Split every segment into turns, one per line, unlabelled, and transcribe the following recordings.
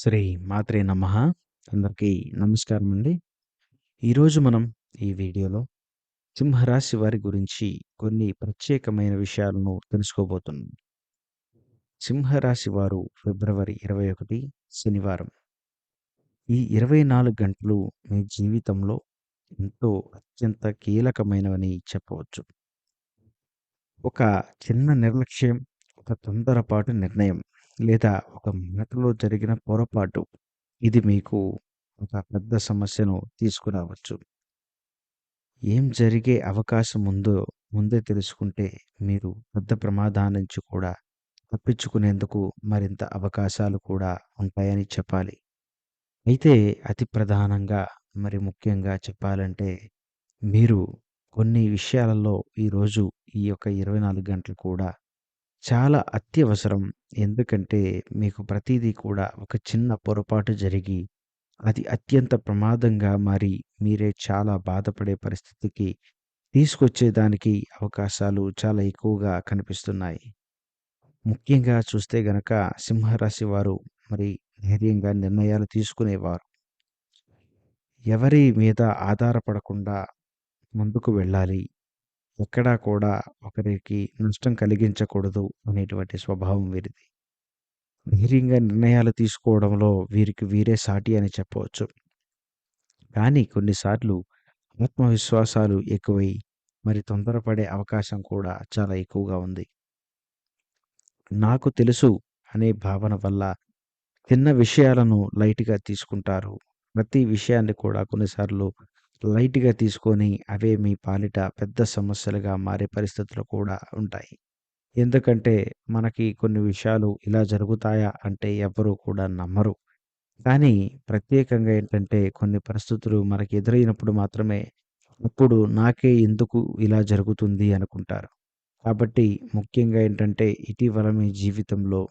శ్రీ మాత్రే నమ. అందరికీ నమస్కారం అండి ఈరోజు మనం ఈ వీడియోలో సింహరాశి వారి గురించి కొన్ని ప్రత్యేకమైన విషయాలను తెలుసుకోబోతున్నాం. సింహరాశి వారు ఫిబ్రవరి ఇరవై ఒకటి శనివారం. ఈ ఇరవై నాలుగు గంటలు మీ జీవితంలో ఎంతో అత్యంత కీలకమైనవని చెప్పవచ్చు. ఒక చిన్న నిర్లక్ష్యం ఒక తొందరపాటు నిర్ణయం. లేదా ఒక మాటలో జరిగిన పొరపాటు ఇది మీకు ఒక పెద్ద సమస్యను తీసుకురావచ్చు. ఏం జరిగే అవకాశం ఉందో ముందే తెలుసుకుంటే మీరు పెద్ద ప్రమాదాల నుంచి కూడా తప్పించుకునేందుకు మరింత అవకాశాలు కూడా ఉంటాయని చెప్పాలి. అయితే అతి ప్రధానంగా మరి ముఖ్యంగా చెప్పాలంటే మీరు కొన్ని విషయాలలో ఈరోజు ఈ యొక్క ఇరవై నాలుగు గంటలు కూడా చాలా అత్యవసరం. ఎందుకంటే మీకు ప్రతిదీ కూడా ఒక చిన్న పొరపాటు జరిగి అది అత్యంత ప్రమాదంగా మారి మీరే చాలా బాధపడే పరిస్థితికి తీసుకొచ్చేదానికి అవకాశాలు చాలా ఎక్కువగా కనిపిస్తున్నాయి. ముఖ్యంగా చూస్తే గనక సింహరాశి వారు మరి ధైర్యంగా నిర్ణయాలు తీసుకునేవారు. ఎవరి మీద ఆధారపడకుండా ముందుకు వెళ్ళాలి ఎక్కడా కూడా ఒకరికి నష్టం కలిగించకూడదు అనేటువంటి స్వభావం వీరిది. ధైర్యంగా నిర్ణయాలు తీసుకోవడంలో వీరికి వీరే సాటి అని చెప్పవచ్చు. కానీ కొన్నిసార్లు ఆత్మవిశ్వాసాలు ఎక్కువై మరి తొందరపడే అవకాశం కూడా చాలా ఎక్కువగా ఉంది. నాకు తెలుసు అనే భావన వల్ల చిన్న విషయాలను లైట్గా తీసుకుంటారు. ప్రతి విషయాన్ని కూడా కొన్నిసార్లు లైట్గా తీసుకొని అవే మీ పాలిట పెద్ద సమస్యలుగా మారే పరిస్థితులు కూడా ఉంటాయి. ఎందుకంటే మనకి కొన్ని విషయాలు ఇలా జరుగుతాయా అంటే ఎవరు కూడా నమ్మరు. కానీ ప్రత్యేకంగా ఏంటంటే కొన్ని పరిస్థితులు మనకి ఎదురైనప్పుడు మాత్రమే అప్పుడు నాకే ఎందుకు ఇలా జరుగుతుంది అనుకుంటారు. కాబట్టి ముఖ్యంగా ఏంటంటే ఇటీవల మీ జీవితంలో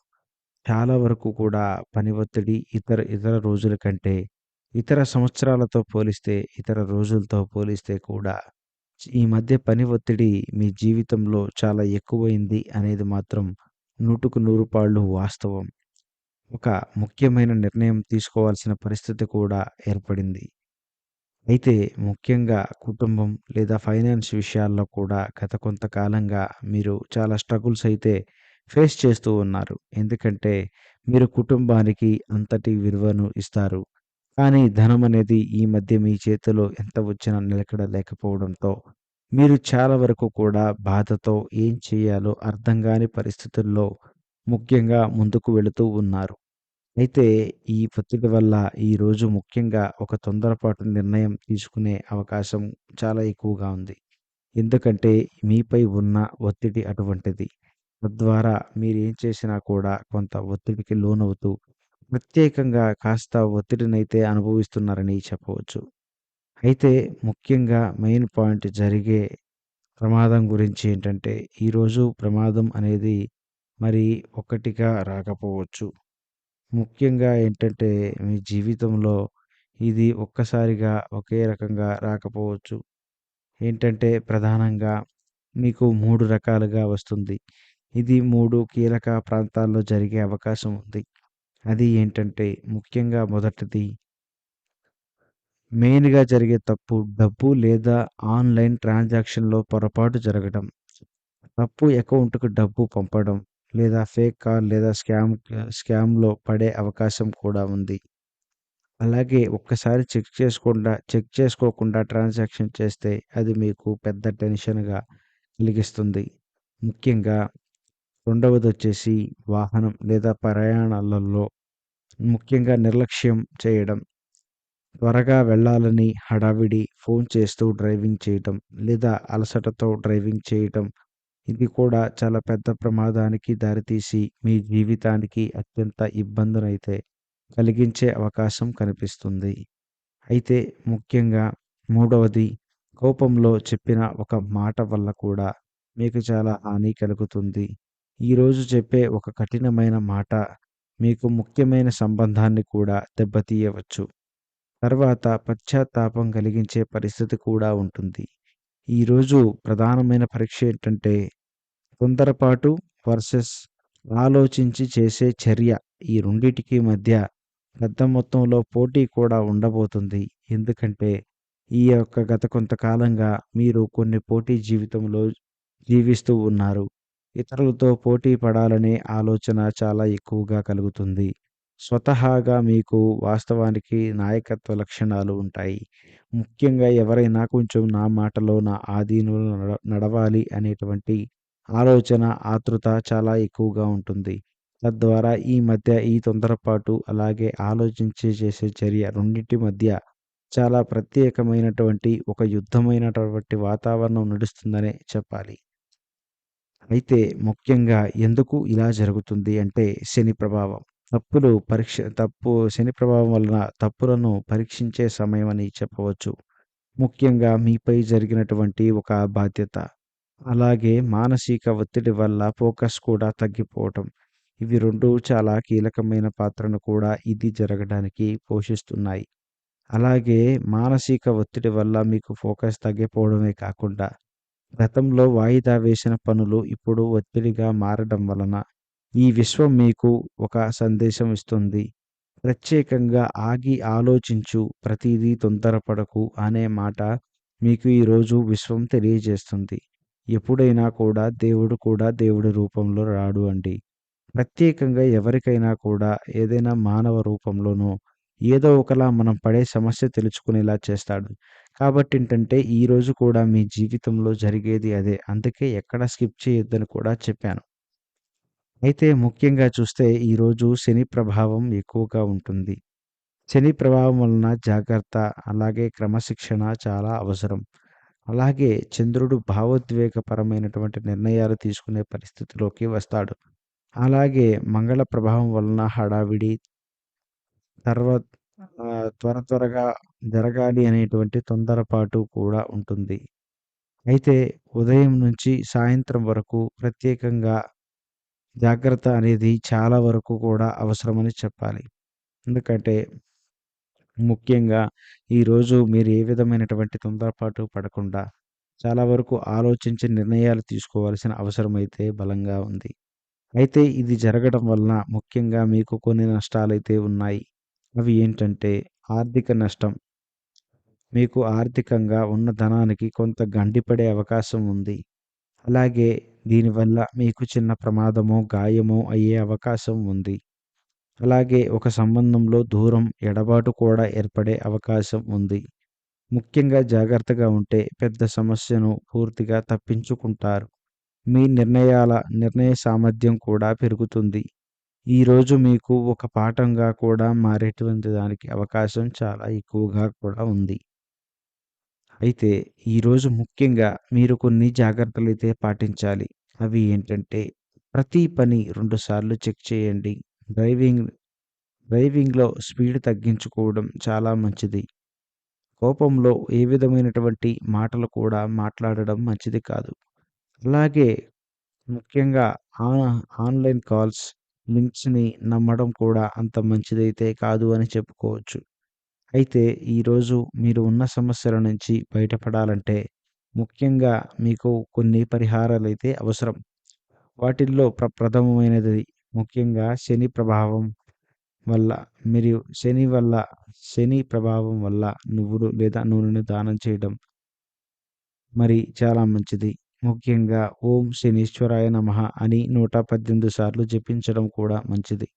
చాలా వరకు కూడా పని ఒత్తిడి ఇతర ఇతర రోజుల కంటే ఇతర సంవత్సరాలతో పోలిస్తే ఇతర రోజులతో పోలిస్తే కూడా ఈ మధ్య పని ఒత్తిడి మీ జీవితంలో చాలా ఎక్కువైంది అనేది మాత్రం నూటుకు నూరు పాళ్ళు వాస్తవం. ఒక ముఖ్యమైన నిర్ణయం తీసుకోవాల్సిన పరిస్థితి కూడా ఏర్పడింది. అయితే ముఖ్యంగా కుటుంబం లేదా ఫైనాన్స్ విషయాల్లో కూడా గత కొంతకాలంగా మీరు చాలా స్ట్రగుల్స్ అయితే ఫేస్ చేస్తూ ఉన్నారు. ఎందుకంటే మీరు కుటుంబానికి అంతటి విలువను ఇస్తారు. కానీ ధనం అనేది ఈ మధ్య మీ చేతిలో ఎంత వచ్చినా నిలకడ లేకపోవడంతో మీరు చాలా వరకు కూడా బాధతో ఏం చేయాలో అర్థం కాని పరిస్థితుల్లో ముఖ్యంగా ముందుకు వెళుతూ ఉన్నారు. అయితే ఈ పత్రిక వల్ల ఈరోజు ముఖ్యంగా ఒక తొందరపాటు నిర్ణయం తీసుకునే అవకాశం చాలా ఎక్కువగా ఉంది. ఎందుకంటే మీపై ఉన్న ఒత్తిడి అటువంటిది. తద్వారా మీరు ఏం చేసినా కూడా కొంత ఒత్తిడికి లోనవుతూ ప్రత్యేకంగా కాస్త ఒత్తిడినైతే అనుభవిస్తున్నారని చెప్పవచ్చు. అయితే ముఖ్యంగా మెయిన్ పాయింట్ జరిగే ప్రమాదం గురించి ఏంటంటే ఈరోజు ప్రమాదం అనేది మరి ఒకటిగా రాకపోవచ్చు. ముఖ్యంగా ఏంటంటే మీ జీవితంలో ఇది ఒక్కసారిగా ఒకే రకంగా రాకపోవచ్చు. ఏంటంటే ప్రధానంగా మీకు మూడు రకాలుగా వస్తుంది. ఇది మూడు కీలక ప్రాంతాల్లో జరిగే అవకాశం ఉంది. అది ఏంటంటే ముఖ్యంగా మొదటిది మెయిన్గా జరిగే తప్పు డబ్బు లేదా ఆన్లైన్ ట్రాన్సాక్షన్లో పొరపాటు జరగడం తప్పు అకౌంట్కు డబ్బు పంపడం లేదా ఫేక్ కాల్ లేదా స్కామ్ స్కామ్లో పడే అవకాశం కూడా ఉంది. అలాగే ఒక్కసారి చెక్ చేసుకుండా చెక్ చేసుకోకుండా ట్రాన్సాక్షన్ చేస్తే అది మీకు పెద్ద టెన్షన్గా కలిగిస్తుంది. ముఖ్యంగా రెండవది వచ్చేసి వాహనం లేదా ప్రయాణాలలో ముఖ్యంగా నిర్లక్ష్యం చేయడం త్వరగా వెళ్ళాలని హడావిడి ఫోన్ చేస్తూ డ్రైవింగ్ చేయటం లేదా అలసటతో డ్రైవింగ్ చేయటం ఇది కూడా చాలా పెద్ద ప్రమాదానికి దారితీసి మీ జీవితానికి అత్యంత ఇబ్బందునైతే కలిగించే అవకాశం కనిపిస్తుంది. అయితే ముఖ్యంగా మూడవది కోపంలో చెప్పిన ఒక మాట వల్ల కూడా మీకు చాలా హాని కలుగుతుంది. ఈరోజు చెప్పే ఒక కఠినమైన మాట మీకు ముఖ్యమైన సంబంధాన్ని కూడా దెబ్బతీయవచ్చు తర్వాత పశ్చాత్తాపం కలిగించే పరిస్థితి కూడా ఉంటుంది ఈరోజు ప్రధానమైన పరీక్ష ఏంటంటే తొందరపాటు వర్సెస్ ఆలోచించి చేసే చర్య ఈ రెండిటికి మధ్య పెద్ద మొత్తంలో పోటీ కూడా ఉండబోతుంది. ఎందుకంటే, ఈ యొక్క గత కొంతకాలంగా మీరు కొన్ని పోటీ జీవితంలో జీవిస్తూ ఉన్నారు. ఇతరులతో పోటీ పడాలనే ఆలోచన చాలా ఎక్కువగా కలుగుతుంది. స్వతహాగా మీకు వాస్తవానికి నాయకత్వ లక్షణాలు ఉంటాయి. ముఖ్యంగా ఎవరైనా కొంచెం నా మాటలో, నా ఆధీనంలో నడ నడవాలి అనేటువంటి ఆలోచన, ఆతృత చాలా ఎక్కువగా ఉంటుంది. తద్వారా ఈ మధ్య ఈ తొందరపాటు, అలాగే ఆలోచించి చేసే చర్య రెండింటి మధ్య చాలా ప్రత్యేకమైనటువంటి ఒక యుద్ధమైనటువంటి వాతావరణం నడుస్తుందనే చెప్పాలి. అయితే ముఖ్యంగా ఎందుకు ఇలా జరుగుతుంది అంటే శని ప్రభావం. తప్పులు పరీక్ష తప్పు శని ప్రభావం వలన తప్పులను పరీక్షించే సమయం అని చెప్పవచ్చు. ముఖ్యంగా మీపై జరిగినటువంటి ఒక బాధ్యత. అలాగే మానసిక ఒత్తిడి వల్ల ఫోకస్ కూడా తగ్గిపోవటం. ఇవి రెండు చాలా కీలకమైన పాత్రను కూడా ఇది జరగడానికి పోషిస్తున్నాయి. అలాగే మానసిక ఒత్తిడి వల్ల మీకు ఫోకస్ తగ్గిపోవడమే కాకుండా, గతంలో వాయిదా వేసిన పనులు ఇప్పుడు ఒత్తిడిగా మారడం వలన, ఈ విశ్వం మీకు ఒక సందేశం ఇస్తుంది. ప్రత్యేకంగా ఆగి ఆలోచించు, ప్రతిదీ తొందరపడకు అనే మాట మీకు ఈరోజు విశ్వం తెలియజేస్తుంది. ఎప్పుడైనా కూడా దేవుడు కూడా దేవుడి రూపంలో రాడు అండి. ప్రత్యేకంగా ఎవరికైనా కూడా ఏదైనా మానవ రూపంలోనో, ఏదో ఒకలా మనం పడే సమస్య తెలుసుకునేలా చేస్తాడు. కాబట్టి ఏంటంటే ఈరోజు కూడా మీ జీవితంలో జరిగేది అదే. అందుకే ఎక్కడ స్కిప్ చేయొద్దని కూడా చెప్పాను. అయితే ముఖ్యంగా చూస్తే ఈరోజు శని ప్రభావం ఎక్కువగా ఉంటుంది. శని ప్రభావం వలన జాగ్రత్త, అలాగే క్రమశిక్షణ చాలా అవసరం. అలాగే చంద్రుడు భావోద్వేగపరమైనటువంటి నిర్ణయాలు తీసుకునే పరిస్థితిలోకి వస్తాడు. అలాగే మంగళ ప్రభావం వలన హడావిడి తర్వాత త్వర త్వరగా జరగాలి అనేటువంటి తొందరపాటు కూడా ఉంటుంది. అయితే ఉదయం నుంచి సాయంత్రం వరకు ప్రత్యేకంగా జాగ్రత్త అనేది చాలా వరకు కూడా అవసరమని చెప్పాలి. ఎందుకంటే, ముఖ్యంగా ఈరోజు మీరు ఏ విధమైనటువంటి తొందరపాటు పడకుండా, చాలా వరకు ఆలోచించి నిర్ణయాలు తీసుకోవాల్సిన అవసరమైతే బలంగా ఉంది. అయితే ఇది జరగడం వలన ముఖ్యంగా మీకు కొన్ని నష్టాలైతే ఉన్నాయి. అవి ఏంటంటే, ఆర్థిక నష్టం. మీకు ఆర్థికంగా ఉన్న ధనానికి కొంత గండిపడే అవకాశం ఉంది. అలాగే దీనివల్ల మీకు చిన్న ప్రమాదమో, గాయమో అయ్యే అవకాశం ఉంది. అలాగే ఒక సంబంధంలో దూరం, ఎడబాటు కూడా ఏర్పడే అవకాశం ఉంది. ముఖ్యంగా జాగ్రత్తగా ఉంటే పెద్ద సమస్యను పూర్తిగా తప్పించుకుంటారు. మీ నిర్ణయాల నిర్ణయ సామర్థ్యం కూడా పెరుగుతుంది. ఈరోజు మీకు ఒక పాఠంగా కూడా మారేటువంటి దానికి అవకాశం చాలా ఎక్కువగా కూడా ఉంది. అయితే ఈరోజు ముఖ్యంగా మీరు కొన్ని జాగ్రత్తలు అయితే పాటించాలి. అవి ఏంటంటే, ప్రతి పని 2 సార్లు చెక్ చేయండి. డ్రైవింగ్ డ్రైవింగ్‌లో స్పీడ్ తగ్గించుకోవడం చాలా మంచిది. కోపంలో ఏ విధమైనటువంటి మాటలు కూడా మాట్లాడడం మంచిది కాదు. అలాగే ముఖ్యంగా ఆ ఆన్‌లైన్ కాల్స్, లింక్స్‌ని నమ్మడం కూడా అంత మంచిదైతే కాదు అని చెప్పుకోవచ్చు. అయితే ఈరోజు మీరు ఉన్న సమస్యల నుంచి బయటపడాలంటే, ముఖ్యంగా మీకు కొన్ని పరిహారాలు అయితే అవసరం. వాటిల్లో ప్ర ప్రథమమైనది ముఖ్యంగా శని ప్రభావం వల్ల మరియు శని వల్ల శని ప్రభావం వల్ల నువ్వులు లేదా నూనెను దానం చేయడం మరి చాలా మంచిది. ముఖ్యంగా ఓం శనీశ్వరాయ నమః అని 118 సార్లు జపించడం కూడా మంచిది.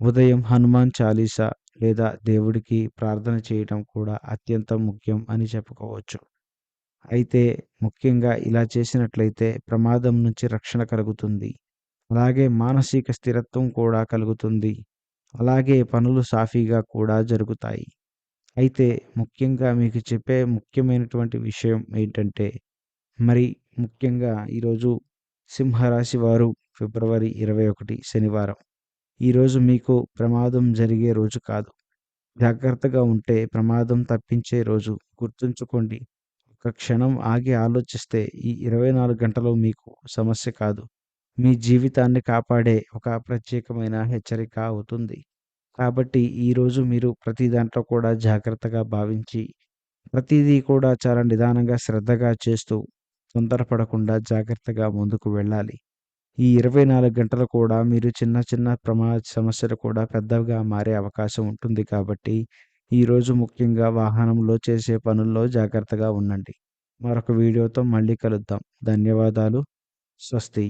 ఉదయం హనుమాన్ చాలీసా లేదా దేవుడికి ప్రార్థన చేయటం కూడా అత్యంత ముఖ్యం అని చెప్పుకోవచ్చు. అయితే ముఖ్యంగా ఇలా చేసినట్లయితే ప్రమాదం నుంచి రక్షణ కలుగుతుంది. అలాగే మానసిక స్థిరత్వం కూడా కలుగుతుంది. అలాగే పనులు సాఫీగా కూడా జరుగుతాయి. అయితే ముఖ్యంగా మీకు చెప్పే ముఖ్యమైనటువంటి విషయం ఏంటంటే, మరి ముఖ్యంగా ఈరోజు సింహరాశి వారు ఫిబ్రవరి 21 శనివారం. ఈరోజు మీకు ప్రమాదం జరిగే రోజు కాదు. జాగ్రత్తగా ఉంటే ప్రమాదం తప్పించే రోజు. గుర్తుంచుకోండి. ఒక క్షణం ఆగి ఆలోచిస్తే ఈ 24 గంటలు మీకు సమస్య కాదు. మీ జీవితాన్ని కాపాడే ఒక ప్రత్యేకమైన హెచ్చరిక అవుతుంది. కాబట్టి ఈరోజు మీరు ప్రతి దాంట్లో కూడా జాగ్రత్తగా భావించి, ప్రతిదీ కూడా చాలా నిదానంగా, శ్రద్ధగా చేస్తూ, తొందరపడకుండా జాగ్రత్తగా ముందుకు వెళ్ళాలి. ఈ 24 గంటలు కూడా మీరు చిన్న చిన్న ప్రమాద సమస్యలు కూడా పెద్దవిగా మారే అవకాశం ఉంటుంది కాబట్టి ఈరోజు ముఖ్యంగా వాహనంలో చేసే పనుల్లో జాగ్రత్తగా ఉండండి. మరొక వీడియోతో మళ్ళీ కలుద్దాం. ధన్యవాదాలు. స్వస్తి.